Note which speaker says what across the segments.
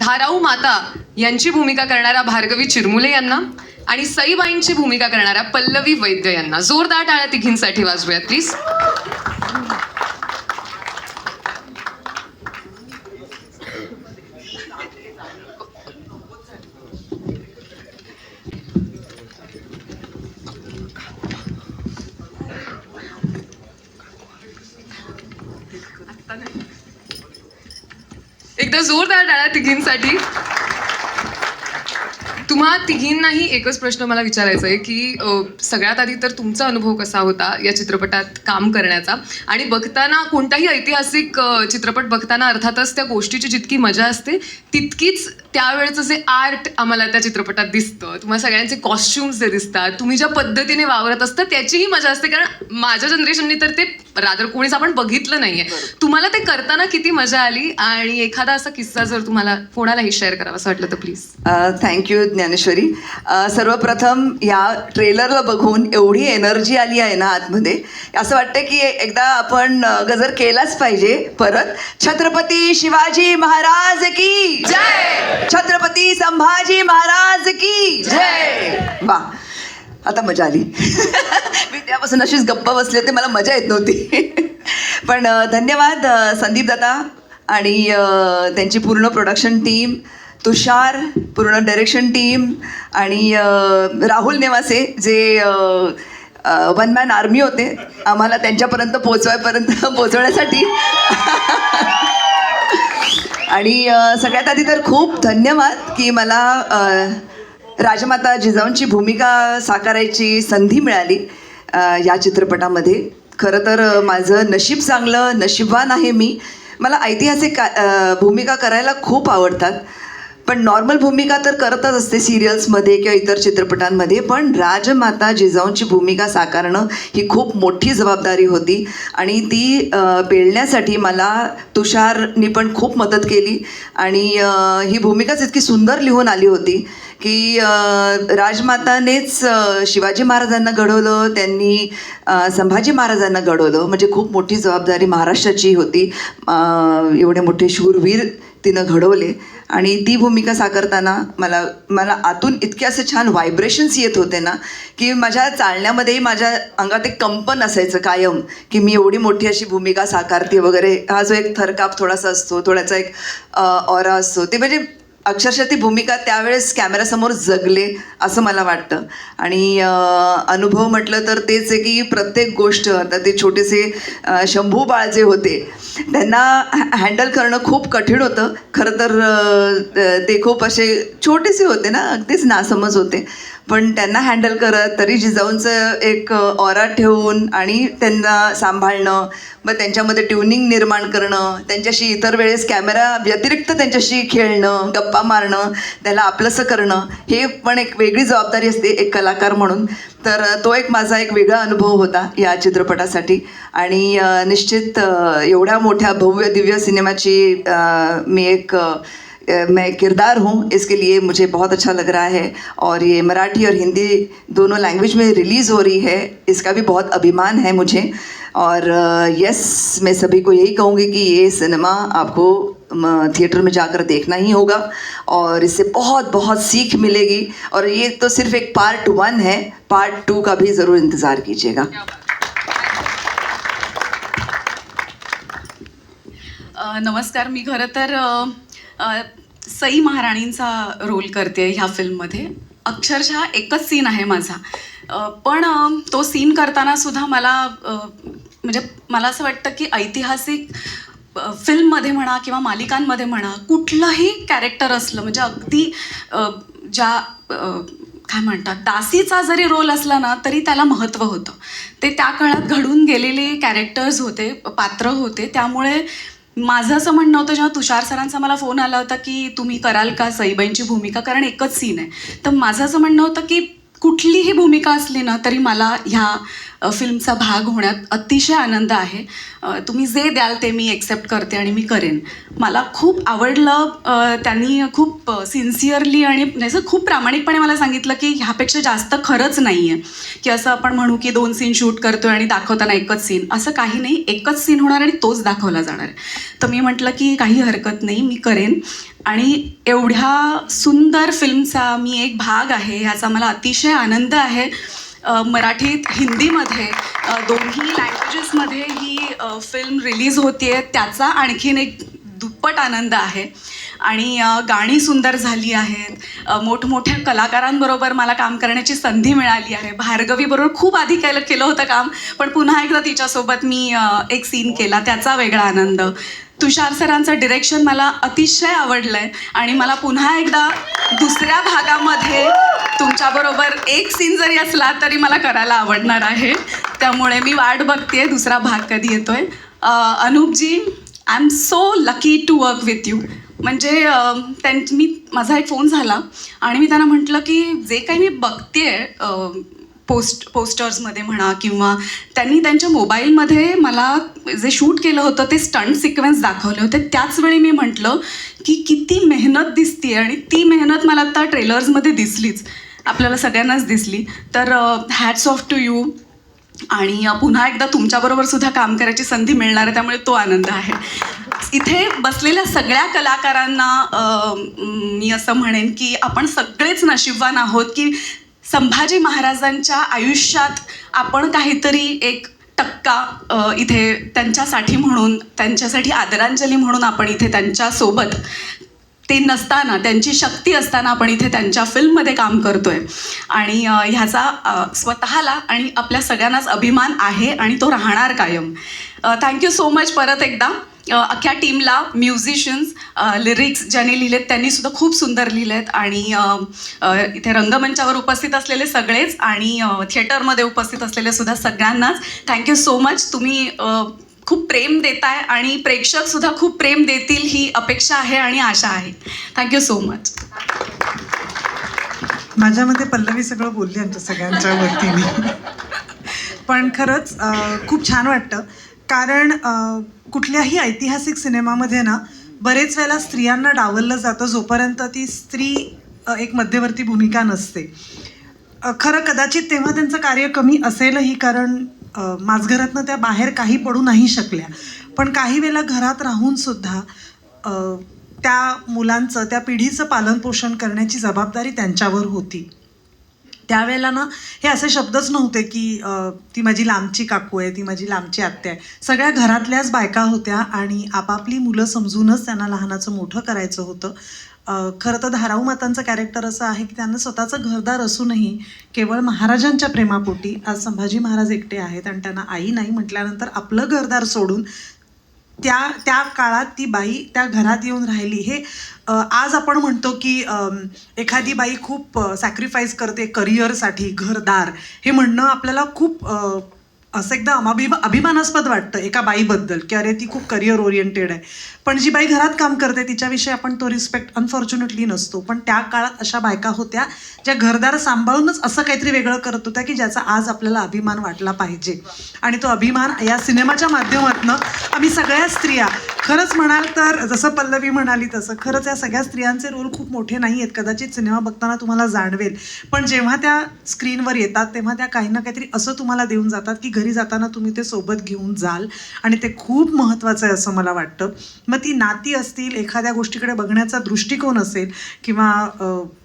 Speaker 1: धाराऊ माता यांची भूमिका करणारा भार्गवी चिरमुले यांना आणि सईबाईंची भूमिका करणाऱ्या पल्लवी वैद्य यांना. जोरदार टाळ्या तिघींसाठी वाजवूयात प्लीज एकदा जोरदार टाळा तिघींसाठी. तुम्हा तिघींनाही एकच प्रश्न मला विचारायचा आहे की सगळ्यात आधी तर तुमचा अनुभव कसा होता या चित्रपटात काम करण्याचा? आणि बघताना कोणताही ऐतिहासिक चित्रपट बघताना अर्थातच त्या गोष्टीची जितकी मजा असते तितकीच त्यावेळेचं जे आर्ट आम्हाला त्या चित्रपटात दिसतं. तुम्हाला सगळ्यांचे कॉस्ट्युम्स जे दिसतात तुम्ही ज्या पद्धतीने वावरत असता त्याचीही मजा असते. कारण माझ्या जनरेशनने तर ते रादर कोणीच आपण बघितलं नाहीये. तुम्हाला ते करताना किती मजा आली आणि एखादा असा किस्सा जर तुम्हाला कोणालाही शेअर करावा असं वाटलं तर प्लीज
Speaker 2: थँक्यू ज्ञानेश्वरी. सर्वप्रथम या ट्रेलरला बघून एवढी एनर्जी आली आहे ना आतमध्ये. असं वाटतं की एकदा आपण गजर केलाच पाहिजे. परत छत्रपती शिवाजी महाराज की जय! छत्रपती संभाजी महाराज की जय! वा. आता मजा आली. मी त्यापासून अशीच गप्प बसले होते मला मजा येत नव्हती. पण धन्यवाद संदीप दादा आणि त्यांची पूर्ण प्रोडक्शन टीम तुषार पूर्ण डायरेक्शन टीम आणि राहुल नेवासे जे वन मॅन आर्मी होते आम्हाला त्यांच्यापर्यंत पोचवायपर्यंत पोचवण्यासाठी आणि सगळ्यात आधी तर खूप धन्यवाद की मला राजमाता जिजाऊंची भूमिका साकारायची संधी मिळाली या चित्रपटामध्ये. खरं तर माझं नशीब चांगलं नशीबवान आहे मी. मला ऐतिहासिक का भूमिका करायला खूप आवडतात. पण नॉर्मल भूमिका तर करतच असते सिरियल्समध्ये किंवा इतर चित्रपटांमध्ये पण राजमाता जिजाऊंची भूमिका साकारणं ही खूप मोठी जबाबदारी होती. आणि ती पेळण्यासाठी मला तुषारनी पण खूप मदत केली. आणि ही भूमिकाच इतकी सुंदर लिहून आली होती की राजमातानेच शिवाजी महाराजांना घडवलं त्यांनी संभाजी महाराजांना घडवलं. म्हणजे खूप मोठी जबाबदारी महाराष्ट्राची होती. एवढे मोठे शूरवीर तिनं घडवले. आणि ती भूमिका साकारताना मला मला आतून इतके असे छान व्हायब्रेशन्स येत होते ना की माझ्या चालण्यामध्येही माझ्या अंगात एक कंपन असायचं कायम की मी एवढी मोठी अशी भूमिका साकारते वगैरे. हा जो एक थरकाप थोडासा असतो थोडासा एक ऑरा असतो ते म्हणजे अक्षरशः ती भूमिका त्यावेळेस कॅमेऱ्यासमोर जगले असं मला वाटतं. आणि अनुभव म्हटलं तर तेच आहे की प्रत्येक गोष्ट आता ते छोटेसे शंभू बाळ जे होते त्यांना हँडल करणं खूप कठीण होतं. खरं तर ते खूप असे छोटेसे होते ना अगदीच नासमज होते. पण त्यांना हँडल करत तरी जिजाऊंचं एक ऑरा ठेवून आणि त्यांना सांभाळणं मग त्यांच्यामध्ये ट्युनिंग निर्माण करणं त्यांच्याशी इतर वेळेस कॅमेरा व्यतिरिक्त त्यांच्याशी खेळणं गप्पा मारणं त्याला आपलंसं करणं हे पण एक वेगळी जबाबदारी असते एक कलाकार म्हणून. तर तो एक माझा एक वेगळा अनुभव होता या चित्रपटासाठी. आणि निश्चित एवढ्या मोठ्या भव्य दिव्य सिनेमाची मी एक मैं किरदार हूँ, इसके लिए मुझे बहुत अच्छा लग रहा है और ये मराठी और हिंदी दोनों लैंग्वेज में रिलीज़ हो रही है, इसका भी बहुत अभिमान है मुझे। और यस मैं सभी को यही कहूँगी कि ये सिनेमा आपको थिएटर में जाकर देखना ही होगा और इससे बहुत बहुत सीख मिलेगी। और ये तो सिर्फ़ एक पार्ट वन है पार्ट टू का भी ज़रूर इंतज़ार कीजिएगा।
Speaker 3: नमस्कार, मी खरं तर सई महाराणींचा रोल करते ह्या फिल्ममध्ये. अक्षरशः एकच सीन आहे माझा. पण तो सीन करताना सुद्धा मला म्हणजे मला असं वाटतं की ऐतिहासिक फिल्ममध्ये म्हणा किंवा मालिकांमध्ये म्हणा कुठलंही कॅरेक्टर असलं म्हणजे अगदी ज्या काय म्हणतात दासीचा जरी रोल असला ना तरी त्याला महत्त्व होतं. ते त्या काळात घडून गेलेले कॅरेक्टर्स होते पात्र होते. त्यामुळे माझं असं म्हणणं होतं जेव्हा तुषार सरांचा मला फोन आला होता की तुम्ही कराल का सईबाईंची भूमिका? कारण एकच सीन आहे. तर माझं असं म्हणणं होतं की कुठलीही भूमिका असली ना तरी मला ह्या फिल्मचा भाग होण्यात अतिशय आनंद आहे. तुम्ही जे द्याल ते मी एक्सेप्ट करते आणि मी करेन. मला खूप आवडलं त्यांनी खूप सिन्सिअरली आणि जसं खूप प्रामाणिकपणे मला सांगितलं की ह्यापेक्षा जास्त खरंच नाही आहे की असं आपण म्हणू की दोन सीन शूट करतोय आणि दाखवताना एकच सीन असं काही नाही एकच सीन होणार आणि तोच दाखवला जाणार आहे. तर मी म्हटलं की काही हरकत नाही मी करेन. आणि एवढ्या सुंदर फिल्मचा मी एक भाग आहे ह्याचा मला अतिशय आनंद आहे. मराठीत हिंदीमध्ये दोन्ही लँग्वेजेसमध्ये ही फिल्म रिलीज होते त्याचा आणखीन एक दुप्पट आनंद आहे. आणि गाणी सुंदर झाली आहेत. मोठमोठ्या कलाकारांबरोबर मला काम करण्याची संधी मिळाली आहे. भार्गवीबरोबर खूप आधी केलं केलं होतं काम पण पुन्हा एकदा तिच्यासोबत मी एक सीन केला त्याचा वेगळा आनंद. तुषार सरांचं डिरेक्शन मला अतिशय आवडलं आहे आणि मला पुन्हा एकदा दुसऱ्या भागामध्ये तुमच्याबरोबर एक सीन जरी असला तरी मला करायला आवडणार आहे. त्यामुळे मी वाट बघते दुसरा भाग कधी येतोय. Anup ji I am so lucky to work with you म्हणजे त्यां मी माझा एक फोन झाला आणि मी त्यांना म्हटलं की जे काही मी बघते पोस्ट पोस्टर्समध्ये म्हणा किंवा त्यांनी त्यांच्या मोबाईलमध्ये मला जे शूट केलं होतं ते स्टंट सिक्वेन्स दाखवले होते. त्याच वेळी मी म्हटलं की किती मेहनत दिसते आणि ती मेहनत मला आता ट्रेलर्समध्ये दिसलीच. आपल्याला सगळ्यांनाच दिसली. तर हॅट्स ऑफ टू यू आणि पुन्हा एकदा तुमच्याबरोबर सुद्धा काम करायची संधी मिळणार आहे त्यामुळे तो आनंद आहे. इथे बसलेल्या सगळ्या कलाकारांना मी असं म्हणेन की आपण सगळेच नशीबवान आहोत की संभाजी महाराजांच्या आयुष्यात आपण काहीतरी एक टक्का इथे त्यांच्यासाठी म्हणून त्यांच्यासाठी आदरांजली म्हणून आपण इथे त्यांच्यासोबत ते नसताना त्यांची शक्ती असताना आपण इथे त्यांच्या फिल्ममध्ये काम करतोय. आणि ह्याचा स्वतःला आणि आपल्या सगळ्यांनाच अभिमान आहे आणि तो राहणार कायम. थँक्यू सो मच परत एकदा. अख्ख्या टीमला म्युझिशियन्स लिरिक्स ज्यांनी लिहिलेत त्यांनी सुद्धा खूप सुंदर लिहिलेत. आणि इथे रंगमंचावर उपस्थित असलेले सगळेच आणि थिएटरमध्ये उपस्थित असलेले सुद्धा सगळ्यांनाच थँक्यू सो मच तुम्ही खूप प्रेम देताय आणि प्रेक्षक सुद्धा खूप प्रेम देतील ही अपेक्षा आहे आणि आशा आहे. थँक्यू सो मच
Speaker 4: माझ्या मते पल्लवी सगळं बोलली आमच्या सगळ्यांच्या वतीने. पण खरंच खूप छान वाटतं. कारण कुठल्याही ऐतिहासिक सिनेमामध्ये ना बरेच वेळेला स्त्रियांना डावललं जातं जोपर्यंत ती स्त्री एक मध्यवर्ती भूमिका नसते. खरं कदाचित तेव्हा त्यांचं कार्य कमी असेलही कारण माझघरातनं त्या बाहेर काही पडू नाही शकल्या. पण काही वेळेला घरात राहूनसुद्धा त्या मुलांचं त्या पिढीचं पालनपोषण करण्याची जबाबदारी त्यांच्यावर होती. त्यावेळेला ना हे असे शब्दच नव्हते की ती माझी लांबची काकू आहे ती माझी लांबची आत्या आहे. सगळ्या घरातल्याच बायका होत्या आणि आपापली मुलं समजूनच त्यांना लहानाचं मोठं करायचं होतं. खरं तर धाराऊ मातांचं कॅरेक्टर असं आहे की त्यांना स्वतःचं घरदार असूनही केवळ महाराजांच्या प्रेमापोटी आज संभाजी महाराज एकटे आहेत आणि त्यांना आई नाही म्हटल्यानंतर आपलं घरदार सोडून त्या त्या काळात ती बाई त्या घरात येऊन राहिली. हे आज आपण म्हणतो की एखादी बाई खूप सॅक्रिफाईस करते करिअरसाठी घरदार. हे म्हणणं आपल्याला खूप असं एकदम अभिमा अभिमानास्पद वाटतं एका बाईबद्दल की अरे ती खूप करिअर ओरिएंटेड आहे. पण जी बाई घरात काम करते तिच्याविषयी आपण तो रिस्पेक्ट अनफॉर्च्युनेटली नसतो. पण त्या काळात अशा बायका होत्या ज्या घरदार सांभाळूनच असं काहीतरी वेगळं करत होत्या की ज्याचा आज आपल्याला अभिमान वाटला पाहिजे. आणि तो अभिमान या सिनेमाच्या माध्यमातून आम्ही सगळ्या स्त्रिया खरंच म्हणाल तर जसं पल्लवी म्हणाली तसं खरंच या सगळ्या स्त्रियांचे रोल खूप मोठे नाही आहेत. कदाचित सिनेमा बघताना तुम्हाला जाणवेल. पण जेव्हा त्या स्क्रीनवर येतात तेव्हा त्या काही ना काहीतरी असं तुम्हाला देऊन जातात की घरी जाताना तुम्ही ते सोबत घेऊन जाल. आणि ते खूप महत्त्वाचं आहे असं मला वाटतं. मग ती नाती असतील एखाद्या गोष्टीकडे बघण्याचा दृष्टिकोन असेल किंवा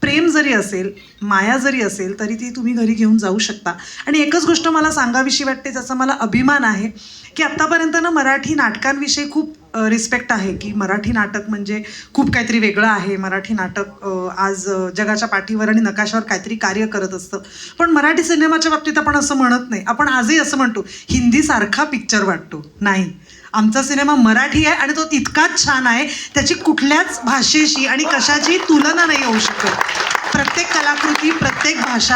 Speaker 4: प्रेम जरी असेल माया जरी असेल तरी ती तुम्ही घरी घेऊन जाऊ शकता. आणि एकच गोष्ट मला सांगावीशी वाटते ज्याचा मला अभिमान आहे की आत्तापर्यंत ना मराठी नाटकांविषयी खूप रिस्पेक्ट आहे की मराठी नाटक म्हणजे खूप काहीतरी वेगळं आहे. मराठी नाटक आज जगाच्या पाठीवर आणि नकाशावर काहीतरी कार्य करत असतं. पण मराठी सिनेमाच्या बाबतीत आपण असं म्हणत नाही. आपण आजही असं म्हणतो हिंदीसारखा पिक्चर वाटतो. नाही. आमचा सिनेमा मराठी आहे आणि तो तितकाच छान आहे त्याची कुठल्याच भाषेशी आणि कशाची तुलना नाही होऊ शकत. प्रत्येक कलाकृती प्रत्येक भाषा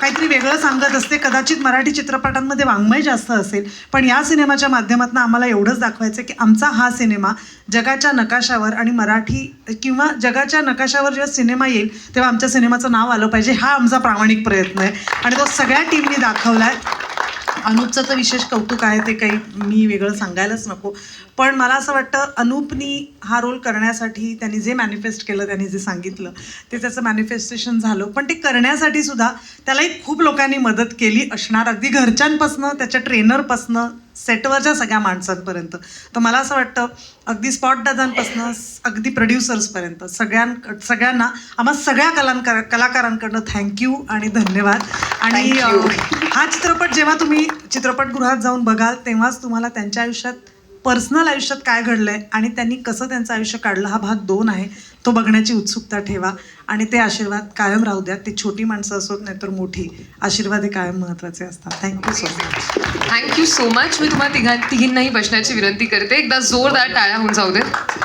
Speaker 4: काहीतरी वेगळं सांगत असते. कदाचित मराठी चित्रपटांमध्ये वाङ्मय जास्त असेल. पण या सिनेमाच्या माध्यमातून आम्हाला एवढंच दाखवायचं की आमचा हा सिनेमा जगाच्या नकाशावर आणि मराठी किंवा जगाच्या नकाशावर जेव्हा सिनेमा येईल तेव्हा आमच्या सिनेमाचं नाव आलं पाहिजे. हा आमचा प्रामाणिक प्रयत्न आहे. आणि तो सगळ्या टीमनी दाखवला आहे अनूपचं तर विशेष कौतुक आहे ते काही मी वेगळं सांगायलाच नको. पण मला असं वाटतं अनूपनी हा रोल करण्यासाठी त्यांनी जे मॅनिफेस्ट केलं त्यांनी जे सांगितलं ते त्याचं मॅनिफेस्टेशन झालं. पण ते करण्यासाठी सुद्धा त्यालाही खूप लोकांनी मदत केली असणार. अगदी घरच्यांपासनं त्याच्या ट्रेनरपासनं सेटवरच्या सगळ्या माणसांपर्यंत. तर मला असं वाटतं अगदी स्पॉट दादांपासनं अगदी प्रोड्युसर्सपर्यंत सगळ्यां सगळ्यांना आम्हा सगळ्या कलांकार कलाकारांकडनं थँक्यू आणि धन्यवाद. आणि हा चित्रपट जेव्हा तुम्ही चित्रपटगृहात जाऊन बघाल तेव्हाच तुम्हाला त्यांच्या आयुष्यात पर्सनल आयुष्यात काय घडलंय आणि त्यांनी कसं त्यांचं आयुष्य काढलं हा भाग दोन आहे. तो बघण्याची उत्सुकता ठेवा आणि ते आशीर्वाद कायम राहू द्या. ती छोटी माणसं असोत नाहीतर मोठी. आशीर्वाद हे कायम महत्त्वाचे असतात. Thank you so much
Speaker 1: thank you so much मी तुम्हाला तिघां तिघींनाही बसण्याची विनंती करते. एकदा जोरदार टाळ्या होऊन जाऊ देत.